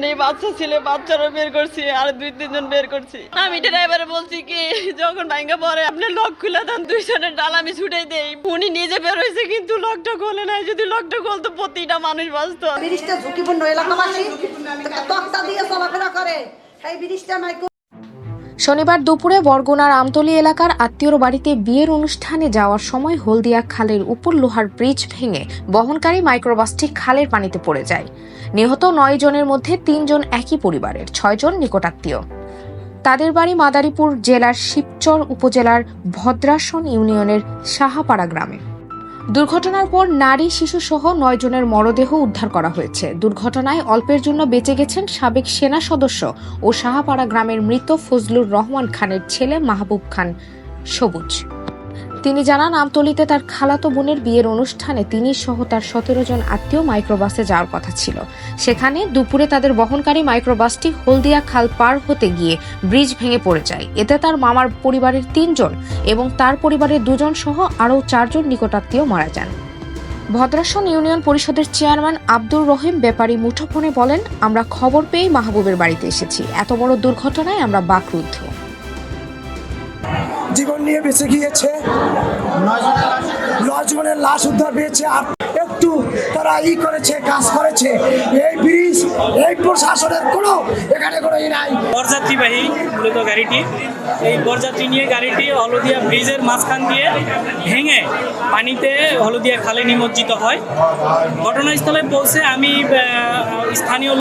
মানে বাচ্চা ছেলে, বাচ্চারও বের করছি, আর দুই তিনজন বের করছি। আমি ড্রাইভারে বলছি কি, যখন ভাঙ্গা পরে, আপনি লক খুলে দেন, দুইজনের ডাল আমি ছুটে দেই। উনি নিজে বের হয়েছে, কিন্তু লকটা খোলে নাই। যদি লকটা খুলতো, প্রতিটা মানুষ বাঁচতো। ঝুঁকিপূর্ণ এলাকাবাসী। দিয়ে চলাফেরা করে। শনিবার দুপুরে বরগুনার আমতলী এলাকার আত্মীয়র বাড়িতে বিয়ের অনুষ্ঠানে যাওয়ার সময় হলদিয়া খালের উপর লোহার ব্রিজ ভেঙে বহনকারী মাইক্রোবাসটি খালের পানিতে পড়ে যায়। নিহত নয় জনের মধ্যে তিনজন একই পরিবারের ছয়জন নিকটাত্মীয়। তাদের বাড়ি মাদারীপুর জেলার শিবচর উপজেলার ভদ্রাসন ইউনিয়নের সাহাপাড়া গ্রামে। দুর্ঘটনার পর নারী, শিশু সহ নয় জনের মরদেহ উদ্ধার করা হয়েছে। দুর্ঘটনায় অল্পের জন্য বেঁচে গেছেন সাবেক সেনা সদস্য ও সাহাপাড়া গ্রামের মৃত ফজলুর রহমান খানের ছেলে মাহবুব খান সবুজ। তিনি জানান, আমতলিতে তার খালাতো বোনের বিয়ের অনুষ্ঠানে তিনি সহ তার সতেরো জন আত্মীয় মাইক্রোবাসে যাওয়ার কথা ছিল। সেখানে দুপুরে তাদের বহনকারী মাইক্রোবাসটি হলদিয়া খাল পার হতে গিয়ে ব্রিজ ভেঙে পড়ে যায়। এতে তার মামার পরিবারের তিনজন এবং তার পরিবারের দুজন সহ আরও চারজন নিকটাত্মীয় মারা যান। ভদ্রাসন ইউনিয়ন পরিষদের চেয়ারম্যান আব্দুর রহিম ব্যাপারী মুঠোফোনে বলেন, আমরা খবর পেয়ে মাহবুবের বাড়িতে এসেছি। এত বড় দুর্ঘটনায় আমরা বাকরুদ্ধ। জীবন নিয়ে বেঁচে গিয়েছে। নয় জনের লাশ উদ্ধার পেয়েছে। একটু তারা ই করেছে, কাজ করেছে। এই প্রশাসনের কোনো, এখানে কোনো ই নাই। বরযাত্রীবাহী মূলত গাড়িটি। এই বরযাত্রী নিয়ে গাড়িটি হলদিয়া ব্রিজের মাঝখান দিয়ে ভেঙে পানিতে হলদিয়া খালে নিমজ্জিত হয়। ঘটনাস্থলে পৌঁছে আমি স্থানীয়